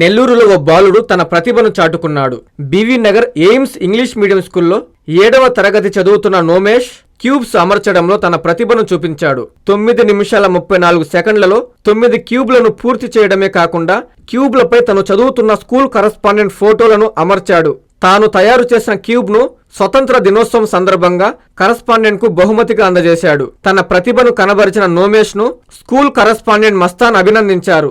నెల్లూరులో ఓ బాలుడు తన ప్రతిభను చాటుకున్నాడు BV Nagar AIMS English medium స్కూల్లో ఏడవ తరగతి చదువుతున్న నోమేష్ క్యూబ్స్ అమర్చడంలో తన ప్రతిభను చూపించాడు తొమ్మిది నిమిషాల ముప్పై నాలుగు సెకండ్లలో తొమ్మిది క్యూబ్లను పూర్తి చేయడమే కాకుండా క్యూబ్లపై తను చదువుతున్న స్కూల్ కరస్పాండెంట్ ఫోటోలను అమర్చాడు తాను తయారు చేసిన క్యూబ్ను స్వతంత్ర దినోత్సవం సందర్భంగా కరస్పాండెంట్కు బహుమతిగా అందజేశాడు తన ప్రతిభను కనబరిచిన నోమేష్ను స్కూల్ కరస్పాండెంట్ మస్తాన్ అభినందించారు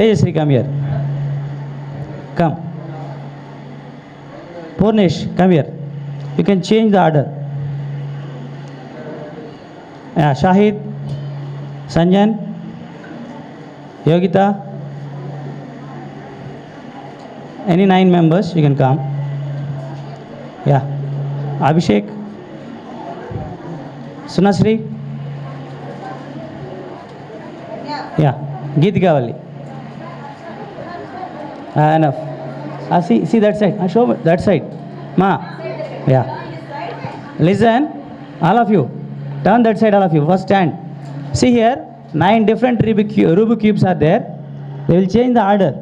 Tejasri, come here. Come. Purnesh, come here. You can change the order. Ah, Shahid, Sanjan, Yogita. Any 9 members, you can come. Yeah. Abhishek, Sunasri. Yeah. Geet Gawali. Uh, enough. Uh, see, see that side. Uh, show me that side. Ma. Yeah. Listen, all of you. Turn that side, all of you. First stand. See here, nine different Rubik, Rubik cubes are there. They will change the order.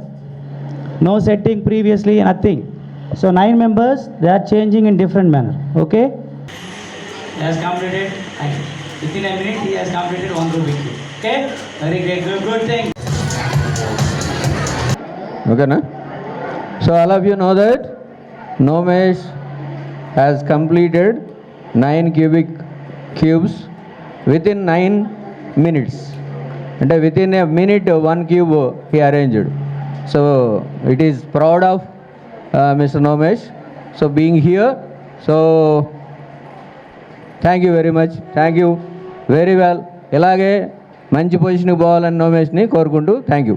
No setting previously, nothing. So nine members, they are changing in different manner. Okay? He has completed, within a minute, he has completed one Rubik cube. Okay? Very great, good, good thing. ఓకేనా so all of you know that Nomesh has completed nine cubic cubes within nine minutes అంటే within a minute one cube he arranged so it is proud of mister Nomesh so being here so thank you very much thank you very well ఇలాగే మంచి పొజిషన్కి పోవాలని నోమేష్ని కోరుకుంటూ thank you